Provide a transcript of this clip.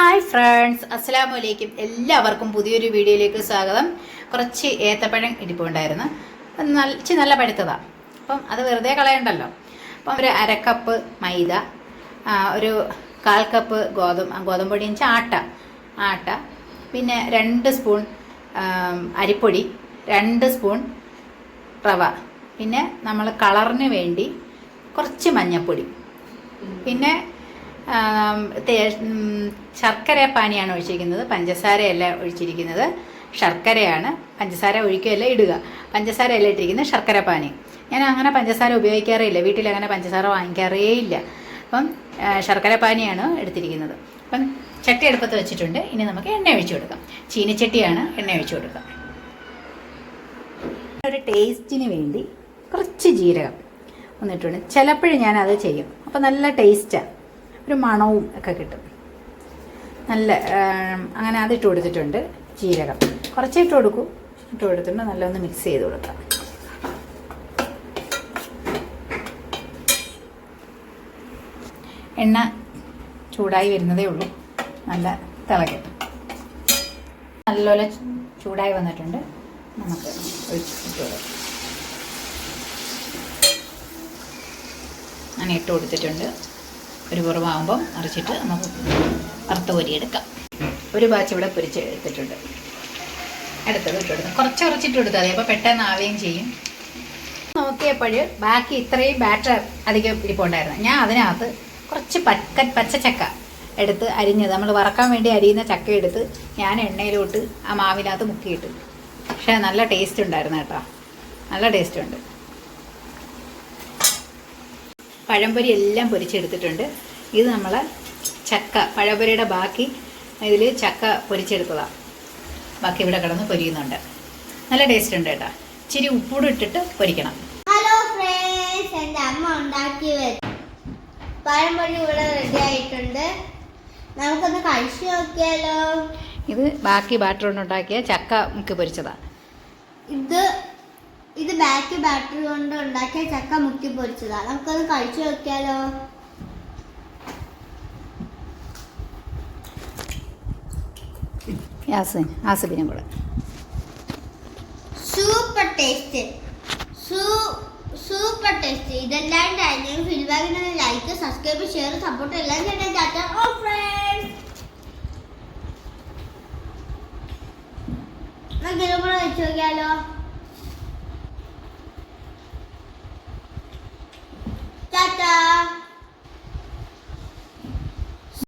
Hi friends അസ്സലാമു അലൈക്കും എല്ലാവർക്കും പുതിയൊരു വീഡിയോയിലേക്ക് സ്വാഗതം. കുറച്ച് ഏത്തപ്പഴം ഇരിപ്പുണ്ടായിരുന്നു അത് നല്ല ഇച്ചിരി നല്ല പഴുത്തതാണ് അപ്പം അത് വെറുതെ കളയണ്ടല്ലോ. അപ്പം ഒരു അരക്കപ്പ് മൈദ ഒരു കാൽ കപ്പ് ഗോതമ്പ് ഗോതമ്പ് പൊടി എന്ന് വെച്ചാൽ ആട്ട ആട്ട പിന്നെ രണ്ട് സ്പൂൺ അരിപ്പൊടി രണ്ട് സ്പൂൺ റവ. പിന്നെ നമ്മൾ കളറിന് വേണ്ടി കുറച്ച് മഞ്ഞൾപ്പൊടി. പിന്നെ ശർക്കര പാനിയാണ് ഒഴിച്ചിരിക്കുന്നത്. പഞ്ചസാരയല്ല ഒഴിച്ചിരിക്കുന്നത്. ശർക്കരയാണ്. പഞ്ചസാര ഒഴിക്കുകയല്ല ഇടുക. പഞ്ചസാരയല്ല ഇട്ടിരിക്കുന്നത് ശർക്കര പാനി ഞാൻ അങ്ങനെ പഞ്ചസാര ഉപയോഗിക്കാറേ ഇല്ല വീട്ടിൽ അങ്ങനെ പഞ്ചസാര വാങ്ങിക്കാറേ ഇല്ല അപ്പം ശർക്കര പാനിയാണ് എടുത്തിരിക്കുന്നത്. അപ്പം ചട്ടി അടുപ്പത്ത് വെച്ചിട്ടുണ്ട്. ഇനി നമുക്ക് എണ്ണ ഒഴിച്ചു കൊടുക്കാം. ചീനിച്ചട്ടിയാണ് എണ്ണ ഒഴിച്ചു കൊടുക്കാം. ഒരു ടേസ്റ്റിന് വേണ്ടി കുറച്ച് ജീരകം ഒന്നിട്ടുണ്ട് ചിലപ്പോഴും ഞാനത് ചെയ്യും. അപ്പോൾ നല്ല ടേസ്റ്റാണ് ഒരു മണവും ഒക്കെ കിട്ടും. നല്ല അങ്ങനെ അതിട്ട് കൊടുത്തിട്ടുണ്ട് ജീരകം. കുറച്ച് ഇട്ട് കൊടുക്കും. ഇട്ട് കൊടുത്തിട്ട് നല്ല ഒന്ന് മിക്സ് ചെയ്ത് കൊടുക്കാം. എണ്ണ ചൂടായി വരുന്നതേ ഉള്ളൂ. നല്ല തിളക്കും നല്ലപോലെ ചൂടായി വന്നിട്ടുണ്ട്. നമുക്ക് ഒഴിച്ചിട്ട് കൊടുക്കാം. അങ്ങനെ ഇട്ട് കൊടുത്തിട്ടുണ്ട്. ഒരു കുറവാകുമ്പം അരച്ചിട്ട് നമുക്ക് വറുത്ത് പൊരിയെടുക്കാം ഒരു ബാച്ച് ഇവിടെ പൊരിച്ച് എടുത്തിട്ടുണ്ട്. അടുത്തത് ഇട്ടെടുക്കാം കുറച്ച് കുറച്ചിട്ട് കൊടുത്താൽ അപ്പോൾ പെട്ടെന്ന് ആവുകയും ചെയ്യും. നോക്കിയപ്പോൾ ബാക്കി ഇത്രയും ബാറ്റർ അധികം ഇരിപ്പുണ്ടായിരുന്നു. ഞാൻ അതിനകത്ത് കുറച്ച് പക്ക പച്ച ചക്ക എടുത്ത് അരിഞ്ഞത്. നമ്മൾ വറക്കാൻ വേണ്ടി അരിയുന്ന ചക്ക എടുത്ത് ഞാൻ എണ്ണയിലോട്ട് ആ മാവിനകത്ത് മുക്കിയിട്ട്. പക്ഷേ നല്ല ടേസ്റ്റ് ഉണ്ടായിരുന്നു കേട്ടോ. നല്ല ടേസ്റ്റ് ഉണ്ട്. പഴംപൊരി എല്ലാം പൊരിച്ചെടുത്തിട്ടുണ്ട്. ഇത് നമ്മൾ ചക്ക പഴംപൊരിയുടെ ബാക്കി ഇതിൽ ചക്ക പൊരിച്ചെടുത്തതാണ് ബാക്കി ഇവിടെ കിടന്ന് പൊരിയുന്നുണ്ട്. നല്ല ടേസ്റ്റ് ഉണ്ട് കേട്ടോ. ഇച്ചിരി ഉപ്പൂടെ ഇട്ടിട്ട് പൊരിക്കണം. ഹലോ ഫ്രണ്ട്സ് എന്റെ അമ്മ ഉണ്ടാക്കി പഴംപൊരി ഇവിടെ റെഡി ആയിട്ടുണ്ട്. നമുക്കൊന്ന് കഴിച്ചു നോക്കിയാലോ? ഇത് ബാക്കി ബാറ്റർ കൊണ്ടുണ്ടാക്കിയ ചക്ക മുക്കി പൊരിച്ചതാണ് ഇത് ഇത് ബാക്ക് ബാറ്ററി കൊണ്ട് ഉണ്ടാക്കിയ ചക്ക മുക്കി പൊരിച്ചതാ. നമുക്കത് കഴിച്ചു നോക്കിയാലോ? ആസിബിനും കൂടെ. Super taste. Super taste. ഇതെല്ലാം ഡൈനിങ് ഫീഡ്ബാക്കിന് ലൈക്ക് സബ്സ്ക്രൈബ് ഷെയർ സപ്പോർട്ട് എല്ലാം ചെയ്യണം ചാച്ചാ. ഓ ഫ്രണ്ട്സ് നമുക്ക് ഇതും കൂടെ വെച്ച് നോക്കിയാലോ?